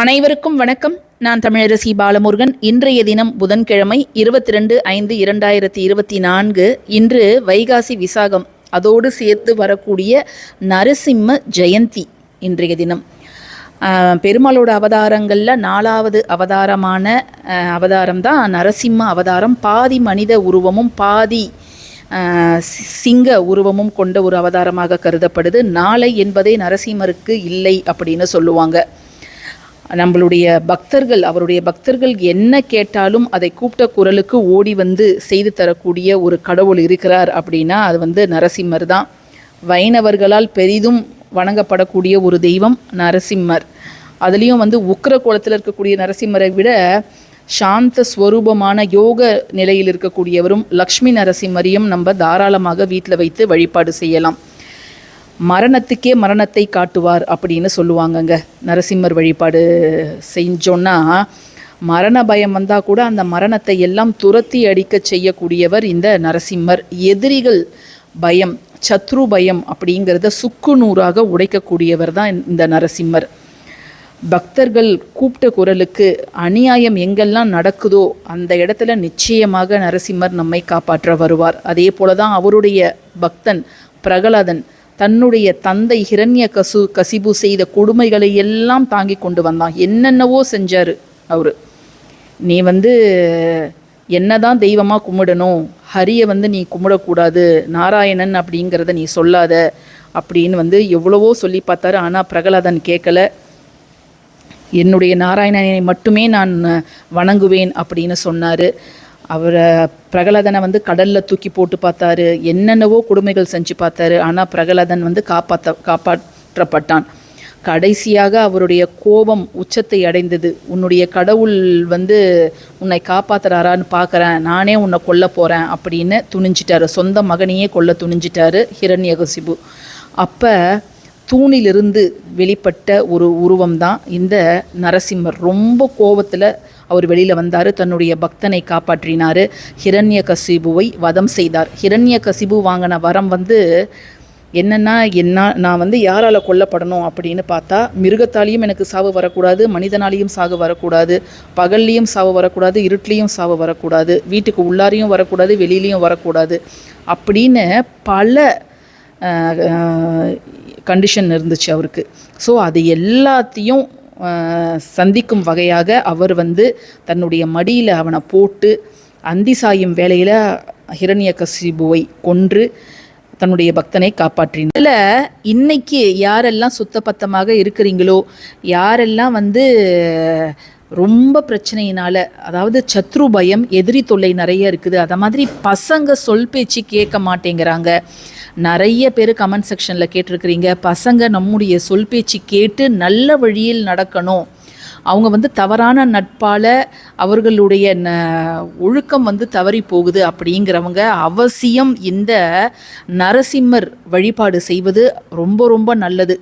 அனைவருக்கும் வணக்கம். நான் தமிழரசி பாலமுருகன். இன்றைய தினம் புதன்கிழமை இருபத்தி ரெண்டு ஐந்து இரண்டாயிரத்தி இருபத்தி நான்கு. இன்று வைகாசி விசாகம். அதோடு சேர்த்து வரக்கூடிய நரசிம்ம ஜெயந்தி இன்றைய தினம். பெருமாளோட அவதாரங்களில் நாலாவது அவதாரமான அவதாரம் தான் நரசிம்ம அவதாரம். பாதி மனித உருவமும் பாதி சிங்க உருவமும் கொண்ட ஒரு அவதாரமாக கருதப்படுது. நாளை என்பதே நரசிம்மருக்கு இல்லை அப்படின்னு சொல்லுவாங்க. நம்மளுடைய பக்தர்கள் அவருடைய பக்தர்கள் என்ன கேட்டாலும் அதை கூப்பிட்ட குரலுக்கு ஓடி வந்து செய்து தரக்கூடிய ஒரு கடவுள் இருக்கிறார் அப்படின்னா அது வந்து நரசிம்மர் தான். வைணவர்களால் பெரிதும் வணங்கப்படக்கூடிய ஒரு தெய்வம் நரசிம்மர். அதுலேயும் வந்து உக்கர கோலத்தில் இருக்கக்கூடிய நரசிம்மரை விட சாந்த ஸ்வரூபமான யோக நிலையில் இருக்கக்கூடியவரும் லக்ஷ்மி நரசிம்மரையும் நம்ம தாராளமாக வீட்டில் வைத்து வழிபாடு செய்யலாம். மரணத்துக்கே மரணத்தை காட்டுவார் அப்படின்னு சொல்லுவாங்கங்க. நரசிம்மர் வழிபாடு செஞ்சோன்னா மரண பயம் வந்தால் கூட அந்த மரணத்தை எல்லாம் துரத்தி அடிக்க செய்யக்கூடியவர் இந்த நரசிம்மர். எதிரிகள் பயம் சத்ரு பயம் அப்படிங்கிறத சுக்கு நூறாக உடைக்கக்கூடியவர் தான் இந்த நரசிம்மர். பக்தர்கள் கூப்பிட்ட குரலுக்கு அநியாயம் எங்கெல்லாம் நடக்குதோ அந்த இடத்துல நிச்சயமாக நரசிம்மர் நம்மை காப்பாற்ற வருவார். அதே போல தான் அவருடைய பக்தன் பிரகலாதன் தன்னுடைய தந்தை ஹிரண்ய கசு கசிபு செய்த கொடுமைகளை எல்லாம் தாங்கி கொண்டு வந்தான். என்னென்னவோ செஞ்சார் அவர். நீ வந்து என்னதான் தெய்வமாக கும்பிடணும் ஹரியை வந்து நீ கும்பிடக்கூடாது நாராயணன் அப்படிங்கிறத நீ சொல்லாத அப்படின்னு வந்து எவ்வளவோ சொல்லி பார்த்தாரு. ஆனால் பிரகலாதன் கேட்கல. என்னுடைய நாராயணனை மட்டுமே நான் வணங்குவேன் அப்படின்னு சொன்னார். அவரை பிரகலாதனை வந்து கடலில் தூக்கி போட்டு பார்த்தாரு. என்னென்னவோ கொடுமைகள் செஞ்சு பார்த்தாரு. ஆனால் பிரகலாதன் வந்து காப்பாற்ற காப்பாற்றப்பட்டான். கடைசியாக அவருடைய கோபம் உச்சத்தை அடைந்தது. உன்னுடைய கடவுள் வந்து உன்னை காப்பாத்துறாரான்னு பார்க்குறேன். நானே உன்னை கொல்ல போகிறேன் அப்படின்னு துணிஞ்சிட்டாரு. சொந்த மகனையே கொல்ல துணிஞ்சிட்டாரு ஹிரண்யகசிபு. அப்போ தூணிலிருந்து வெளிப்பட்ட ஒரு உருவம் தான் இந்த நரசிம்மர். ரொம்ப கோபத்தில் அவர் வெளியில் வந்தார் தன்னுடைய பக்தனை காப்பாற்றினார். ஹிரண்ய கசிபுவை வதம் செய்தார். ஹிரண்ய கசிபு வாங்கின வரம் வந்து என்னென்னா என்ன நான் வந்து யாரால் கொல்லப்படணும்? அப்படின்னு பார்த்தா மிருகத்தாலேயும் எனக்கு சாவு வரக்கூடாது மனிதனாலேயும் சாவு வரக்கூடாது பகல்லையும் சாவு வரக்கூடாது இருட்லேயும் சாவு வரக்கூடாது வீட்டுக்கு உள்ளாரையும் வரக்கூடாது வெளியிலையும் வரக்கூடாது அப்படின்னு பல கண்டிஷன் இருந்துச்சு அவருக்கு. ஸோ அது எல்லாத்தையும் சந்திக்கும் வகையாக அவர் வந்து தன்னுடைய மடியில் அவனை போட்டு அந்தி சாயும் வேலையில் ஹிரண்யகசிபுவை கொன்று தன்னுடைய பக்தனை காப்பாற்றினார். இதில் இன்னைக்கு யாரெல்லாம் சுத்தபத்தமாக இருக்கிறீங்களோ யாரெல்லாம் வந்து ரொம்ப பிரச்சனையினால அதாவது சத்ரு பயம் எதிரி தொல்லை நிறைய இருக்குது. அதை மாதிரி பசங்க சொல் பேச்சு கேட்க மாட்டேங்கிறாங்க. நிறைய பேர் கமெண்ட் செக்ஷனில் கேட்டிருக்கிறீங்க. பசங்க நம்முடைய சொல் பேச்சு கேட்டு நல்ல வழியில் நடக்கணும். அவங்க வந்து தவறான நட்பால் அவர்களுடைய ந ஒழுக்கம் வந்து தவறி போகுது அப்படிங்கிறவங்க அவசியம் இந்த நரசிம்மர் வழிபாடு செய்வது ரொம்ப ரொம்ப நல்லது.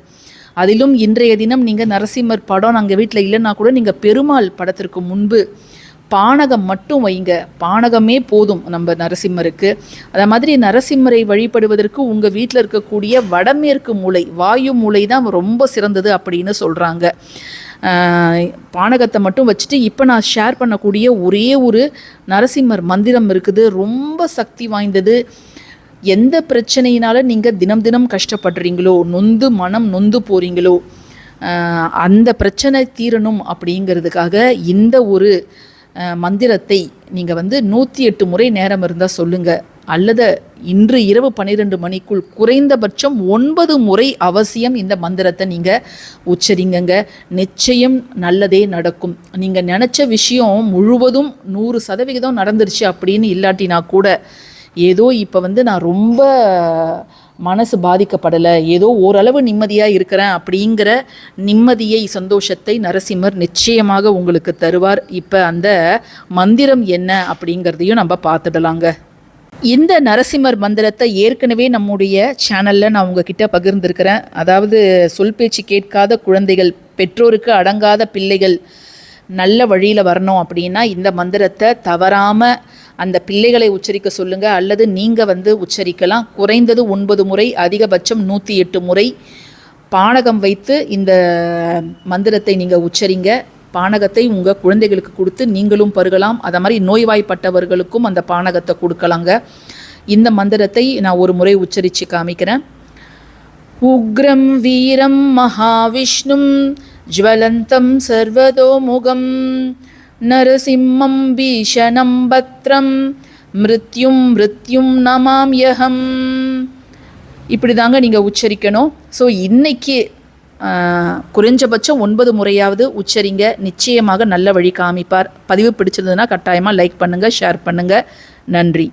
அதிலும் இன்றைய தினம் நீங்கள் நரசிம்மர் படம் நாங்கள் வீட்டில் இல்லைன்னா கூட நீங்கள் பெருமாள் படத்திற்கு முன்பு பானகம் மட்டும் வைங்க. பானகமே போதும் நம்ம நரசிம்மருக்கு. அதே மாதிரி நரசிம்மரை வழிபடுவதற்கு உங்கள் வீட்டில் இருக்கக்கூடிய வடமேற்கு மூலை வாயு மூலை தான் ரொம்ப சிறந்தது அப்படின்னு சொல்கிறாங்க பானகத்தை மட்டும் வச்சுட்டு இப்போ நான் ஷேர் பண்ணக்கூடிய ஒரே ஒரு நரசிம்மர் மந்திரம் இருக்குது. ரொம்ப சக்தி வாய்ந்தது. எந்த பிரச்சனையினால நீங்கள் தினம் தினம் கஷ்டப்படுறீங்களோ நொந்து மனம் நொந்து போகிறீங்களோ அந்த பிரச்சனை தீரணும் அப்படிங்கிறதுக்காக இந்த ஒரு மந்திரத்தை நீங்கள் வந்து நூற்றி எட்டு முறை நேரம் இருந்தால் சொல்லுங்கள் அல்லது இன்று இரவு பன்னிரெண்டு மணிக்குள் குறைந்தபட்சம் ஒன்பது முறை அவசியம் இந்த மந்திரத்தை நீங்கள் உச்சரிங்கங்க. நிச்சயம் நல்லதே நடக்கும். நீங்கள் நினச்ச விஷயம் முழுவதும் நூறு சதவிகிதம் நடந்துருச்சு அப்படின்னு இல்லாட்டினா கூட ஏதோ இப்போ வந்து நான் ரொம்ப மனசு பாதிக்கப்படலை. ஏதோ ஓரளவு நிம்மதியாக இருக்கிறேன் அப்படிங்கிற நிம்மதியை சந்தோஷத்தை நரசிம்மர் நிச்சயமாக உங்களுக்கு தருவார். இப்போ அந்த மந்திரம் என்ன அப்படிங்கிறதையும் நம்ம பார்த்துடலாங்க. இந்த நரசிம்மர் மந்திரத்தை ஏற்கனவே நம்முடைய சேனலில் நான் உங்ககிட்ட பகிர்ந்திருக்கிறேன். அதாவது சொல் பேச்சு கேட்காத குழந்தைகள் பெற்றோருக்கு அடங்காத பிள்ளைகள் நல்ல வழியில் வரணும் அப்படின்னா இந்த மந்திரத்தை தவறாமல் அந்த பிள்ளைகளை உச்சரிக்க சொல்லுங்க அல்லது நீங்கள் வந்து உச்சரிக்கலாம். குறைந்தது ஒன்பது முறை அதிகபட்சம் நூற்றி எட்டு முறை பானகம் வைத்து இந்த மந்திரத்தை நீங்கள் உச்சரிங்க. பானகத்தை உங்கள் குழந்தைகளுக்கு கொடுத்து நீங்களும் பருகலாம். அதை மாதிரி நோய்வாய்ப்பட்டவர்களுக்கும் அந்த பானகத்தை கொடுக்கலாங்க. இந்த மந்திரத்தை நான் ஒரு முறை உச்சரித்து காமிக்கிறேன். உக்ரம் வீரம் மகாவிஷ்ணும் ஜுவலந்தம் சர்வதோமுகம். நரசிம்மம் பீஷணம் பத்ரம் மிருத்யும் மிருத்யும் நமாம்யகம் இப்படி தாங்க நீங்கள் உச்சரிக்கணும். ஸோ இன்னைக்கு குறைஞ்சபட்சம் ஒன்பது முறையாவது உச்சரிங்க. நிச்சயமாக நல்ல வழி காமிப்பார். பதிவு பிடிச்சிருந்ததுன்னா கட்டாயமாக லைக் பண்ணுங்கள் ஷேர் பண்ணுங்கள் நன்றி.